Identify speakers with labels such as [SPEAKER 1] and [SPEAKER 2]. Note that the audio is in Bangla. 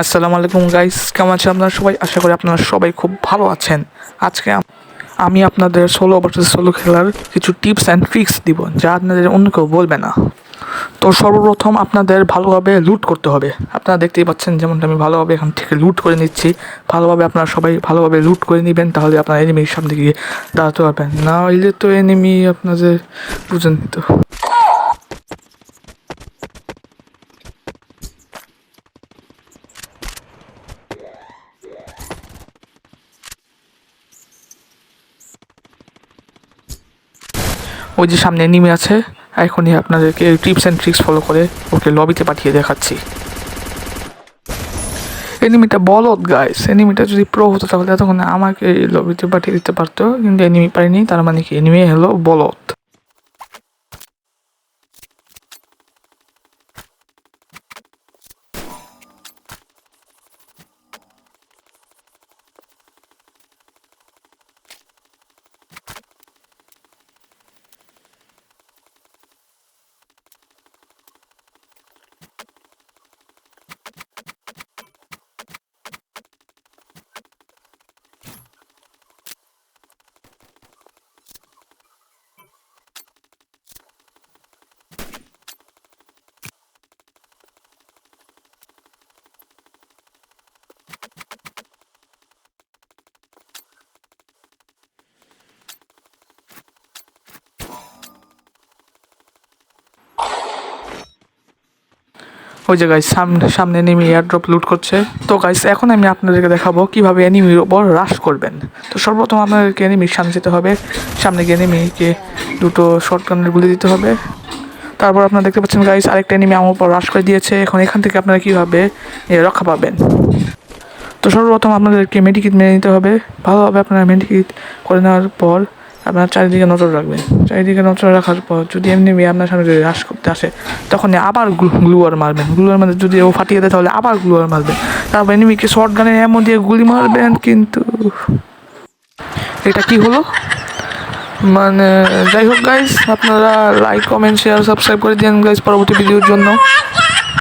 [SPEAKER 1] আসসালামু আলাইকুম গাইস, কেমন আছেন আপনারা সবাই? আশা করি আপনারা সবাই খুব ভালো আছেন। আজকে আমি আপনাদের সোলো ভার্সেস সোলো খেলার কিছু টিপস অ্যান্ড ট্রিক্স দিব, যা আপনাদের অন্য কেউ বলবে না। তো সর্বপ্রথম আপনাদের ভালোভাবে লুট করতে হবে। আপনারা দেখতেই পাচ্ছেন যেমনটা আমি ভালোভাবে এখান থেকে লুট করে নিচ্ছি। ভালোভাবে আপনারা সবাই ভালোভাবে লুট করে নেবেন, তাহলে আপনার এনিমির সামনে গিয়ে দাঁড়াতে পারবেন। না হইলে তো এনিমি আপনাদের বুঝেন তো। ওই যে সামনে এনিমি আছে, এখনই আপনাদেরকে টিপস অ্যান্ড ট্রিক্স ফলো করে ওকে লবিতে পাঠিয়ে দেখাচ্ছি। এনিমিটা বলদ গাইস এনিমিটা যদি প্রো হতো তাহলে তখন আমাকে লবিতে পাঠিয়ে দিতে পারতো, কিন্তু এনিমি পারিনি তার মানে কি? এনিমি হলো বলদ। ওই যে গাইস সামনে সামনে এনিমি এয়ারড্রপ লুট করছে। তো গাইস এখন আমি আপনাদেরকে দেখাবো কীভাবে এনিমির ওপর রাশ করবেন। তো সর্বপ্রথম আপনাদেরকে এনিমির সামনে যেতে হবে। সামনে গিয়ে এনিমিকে দুটো শর্ট গানের গুলি দিতে হবে। তারপর আপনারা দেখতে পাচ্ছেন গাইস আরেকটা এনিমি আমার উপর রাশ করে দিয়েছে। এখন এখান থেকে আপনারা কীভাবে রক্ষা পাবেন? তো সর্বপ্রথম আপনাদেরকে মেডিকিট মেনে নিতে হবে। ভালোভাবে আপনারা মেডিকিট করে নেওয়ার পর আপনার চারিদিকে নজর রাখবেন। চারিদিকে নজর রাখার পর যদি এমনি মেয়ে আপনার সামনে যদি হ্রাস করতে আসে, তখন আবার গ্লুয়ার মারবেন। গ্লুয়ার মানে যদি ও ফাটিয়ে দেয়, তাহলে আবার গ্লুয়ার মারবেন। তারপর এনিমিকে শর্ট গানে এমন দিয়ে গুলি মারবেন কিন্তু এটা কি হলো? মানে যাই হোক গাইস আপনারা লাইক কমেন্ট শেয়ার সাবস্ক্রাইব করে দিন গাইস পরবর্তী ভিডিওর জন্য।